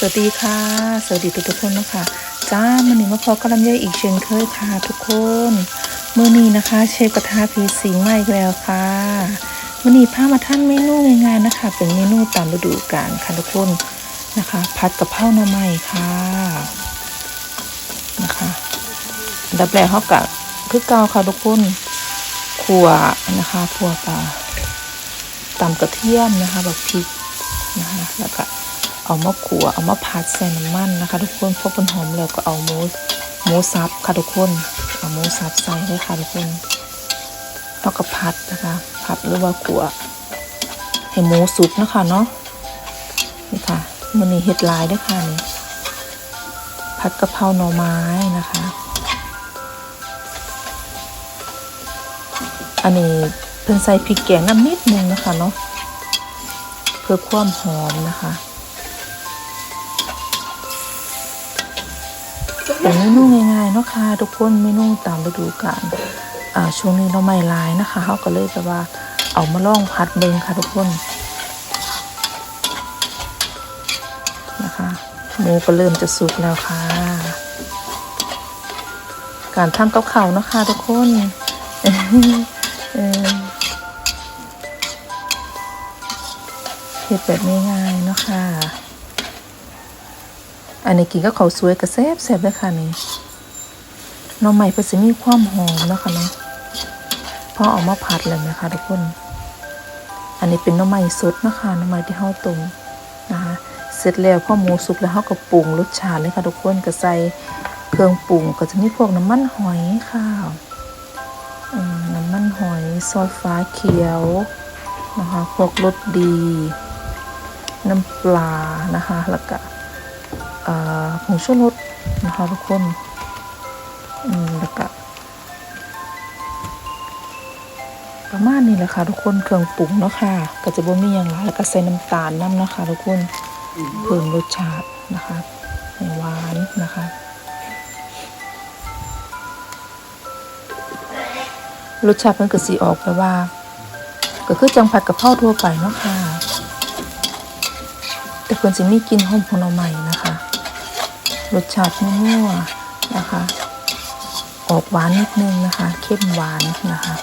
สวัสดีค่ะ สวัสดีทุกทุกคนนะคะจ้ามื่อนี้มาพบกับลำไยอีกเช่นเคยค่ะทุกคนเมื่อนี้นะคะ เชฟกระทะพีสิงมาอีกแล้วค่ะมื่อนี้พามาท่านเมนูง่ายๆนะคะ เป็นเมนูตามฤดูกาลค่ะทุกคนนะคะพัดกะเพราหน่อไม้ค่ะนะคะดับแรกเขากับคือเกาค่ะทุกคนขัวนะคะขัวปลาตำกระเทียมนะคะแบบพริกนะคะแล้วก็ เอามาขัวเอามาผัดใส่น้ำมันนะคะ ทุกคนพอเป็นหอมแล้วก็เอาหมูหมูสับค่ะทุกคนเอาหมูสับใส่เลยค่ะทุกคนแล้วก็ผัดนะคะผัดหรือว่าขัวให้หมูสุกนะคะเนาะนี่ค่ะมันนี่เห็ดลายด้วยค่ะนี่ผัดกะเพราหน่อไม้นะคะ อันนี้เพิ่นใส่พริกแกงน้ำนิดนึงนะคะเนาะเพื่อความหอมนะคะ เป็นเมนูง่ายๆเนาะค่ะทุกคนเมนูตามฤดูกาลอ่าช่วงนี้เราไม่ลายนะคะเขาก็เลยแบบว่าเอามาล่องพัดเบิงค่ะทุกคนนะคะหมูก็เริ่มจะสุกแล้วค่ะ การทำกับข้านะคะทุกคนเออเฮ็ดแบบง่ายๆเนาะค่ะ อันนี้กินก็เขาสวยกระแซบแซบเลยค่ะนี่น้องใหม่เพื่อจะมีความหอมนะคะเนาะพอเอามาผัดเลยนะคะทุกคน อันนี้เป็นน้องใหม่สดนะคะน้องใหม่ที่เฮาต้มนะคะ เสร็จแล้วพอหมูสุกแล้วเฮาก็ปรุงรสชาติเลยค่ะทุกคนก็ใส่เครื่องปรุงก็จะมีพวกน้ำมันหอยค่ะน้ำมันหอยซอสฟ้าเขียวนะคะพวกรสดี น้ำปลานะคะแล้วก็ ผงชูรสนะคะทุกคนอืมแล้วก็ประมาณนี้แหละค่ะทุกคนเครื่องปรุงเนาะค่ะก็จะบ่มีอย่างไรแล้วก็ใส่น้ำตาลน้ำนะคะทุกคนเพิ่มรสชาตินะคะให้หวานนะคะรสชาติมันก็สีออกไปว่า ก็คือจังผัดกะเพราทั่วไปเนาะค่ะแต่เพิ่นมีกลิ่นหอมของหน่อไม้นะคะ รสชาตินัวๆนะคะ ออกหวานนิดนึงนะคะ เข้มหวานนะคะ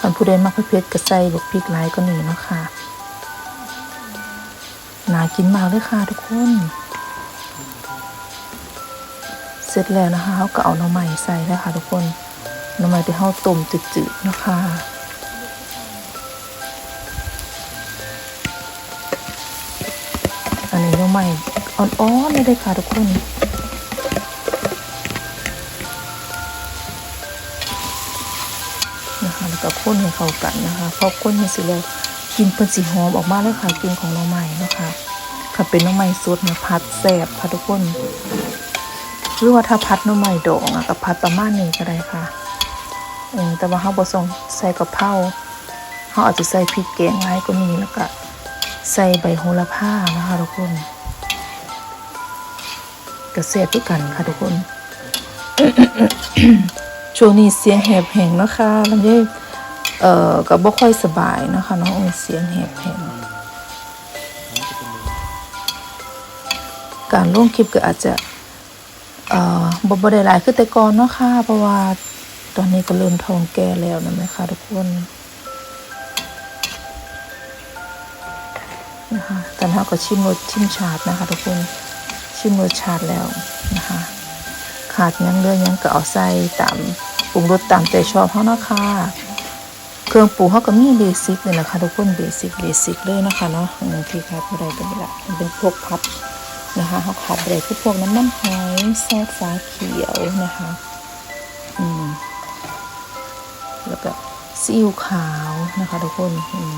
คันผู้ใดมักเผ็ดๆก็ใส่บักพริกหลายก็หนีเนาะค่ะน่ากินมากเลยค่ะทุกคน เสร็จแล้วนะคะเขาก็เอาหน่อไม้ใส่แล้วค่ะทุกคนหน่อไม้ที่เขาต้มจืดๆนะคะ หม่อ่อนๆเลยด้อค่ะทุกคนนะคะแล้วก็ข้นให้เข้ากันนะคะพอข้นให้สิแล้วกินเพิ่นสีหอมออกมาเลยค่ะกินของน้องใหม่นะคะค่ะเป็นน้องใหม่สดนี่ยพัดแซบค่ะทุกคนหรือว่าถ้าพัดน้องใหม่ดองอะกับพัดประมาณนี้ก็ได้ค่ะแต่ว่าเฮาบ่ส่งใส่กะเพราเฮาอาจจะใส่พริกแกงหลายกว่านี้แล้วก็ใส่ใบโหระพานะคะทุกคน กระเสียบด้วยกันค่ะทุกคน ช่วงนี้เสียงแหบแหงนะคะลำไยเอ่อก็บ่ค่อยสบายนะคะเน้องโอ้ยเสียงแหบแหงการลงคลิปก็อาจจะเอ่อบ่บ่ได้หลายคือแต่ก่อนเนาะค่ะ เพราะว่าตอนนี้ก็เริ่มทองแก่แล้วนะแม่คะทุกคนนะคะตอนนี้เราก็ชิมรสชิมชาตินะคะทุกคน ชิมรสชาติแล้วนะคะ ขาดยังเลือยังก็เอาใส่ตามปรุงรสตามใจชอบเขานะคะเครื่องปรุงเขาก็มีเบสิกเลยนะคะทุกคนเบสิกเบสิกเลยนะคะเนาะอืมที่ขาดอะไรก็ไม่ละมันเป็นพวกพับนะคะเขาขาดอะไรคือพวกน้ำมันหอยซอสฟ้าเขียวนะคะอืมแล้วก็ซีอิ๊วขาวนะคะทุกคนอืม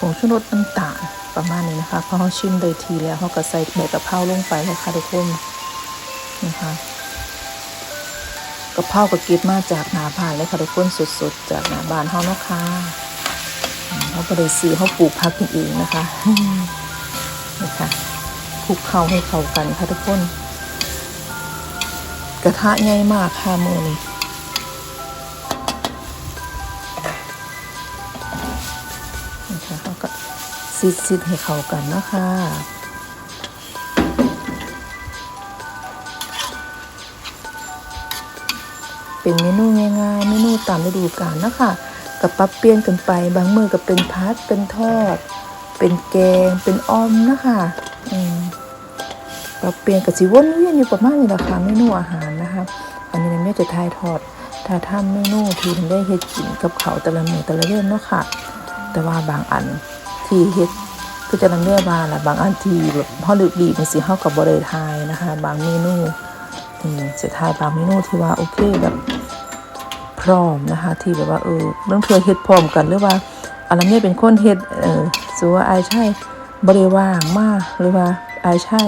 ผงชูรสน้ำตาลประมาณนี้นะคะพอเขาชิมโดยทีแล้วเขาก็ใส่ใบกะเพราลงไปเลยค่ะทุกคนนะคะกะเพราก็เก็บมาจากหนาผ่านเลยค่ะทุกคนสดๆ จากหนาบ้านเขาเนาะค่ะเขาก็เลยซื้อเขาปลูกพักกินเองนะคะนี่ค่ะคลุกเข้าให้เข้ากันค่ะทุกคน กระทะใหญ่มากค่ะมือนี้ ซิดๆให้เข้ากันนะคะเป็นเมนูง่ายๆเมนูตามฤดูกาลนะคะกับปรับเปลี่ยนกันไปบางมือก็เป็นพัดเป็นทอด เป็นแกงเป็นอ้อมนะคะปรับเปลี่ยนกับสิวนเวียนอยู่ประมาณนี้แหละค่ะเมนูอาหารนะคะอันนี้มันไม่จะทายทอด ถ้าทำเมนูที่มันได้เฮ็ดกินกับเขาแต่ละมือแต่ละเรื่องเนาะค่ะ แต่ว่าบางอัน ที่เฮ็ดก็จะนำเรียกว่าล่ะบางอันที่แบบเฮาลึกดีจังซี่เฮาก็บ่ได้ทายนะคะ บางเมนูอืมจะทายบางเมนูที่ว่าโอเคแบบพร้อมนะคะ ที่แบบว่าเออบางเทื่อเฮ็ดพร้อมกันหรือว่าอะไรเนี่ยเป็นคนเฮ็ดเออสมมุติว่าอายใช่บ่ได้ว่างมากหรือว่าอายใช่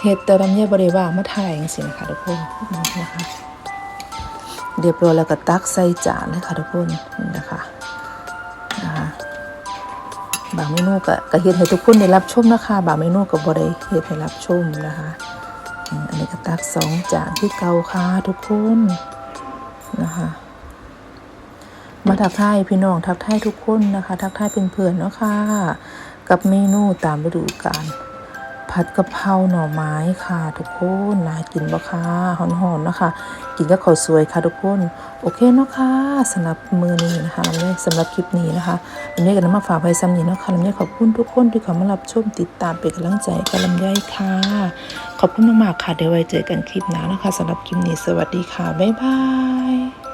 เฮ็ดแต่ลำเนี่ยบ่ได้ว่างมาถ่ายจังซี่นะคะทุกคนนะคะเรียบร้อยแล้วก็ตักใส่จานเลยค่ะทุกคนนะคะ บางเมนูก็ก็เฮ็ดให้ทุกคนได้รับชมนะคะ บางเมนูก็บ่ได้เฮ็ดให้รับชมนะคะอันนี้ก็ตักสองจานที่เก่าค่ะทุกคนนะคะมาทักทายพี่น้องทักทายทุกคนนะคะ ทักทายเป็นเพื่อนเนาะค่ะกับเมนูตามฤดูกาล ผัดกะเพราหน่อไม้ค่ะ ทุกคนน่ากินบ่ค่ะหอนๆนะคะ กินกับข้าวสวยค่ะทุกคน โอเคเนาะค่ะสำหรับมือนี้นะคะลำไยสำหรับคลิปนี้นะคะลำไยก็นำมาฝากไว้ซ้ำนี้เนาะค่ะลำไยขอบคุณทุกคนที่เข้ามารับชมติดตามเป็นกำลังใจกับลำไยค่ะ ขอบคุณมากๆค่ะเดี๋ยวไว้เจอกันคลิปหน้านะคะสำหรับคลิปนี้สวัสดีค่ะบ๊ายบาย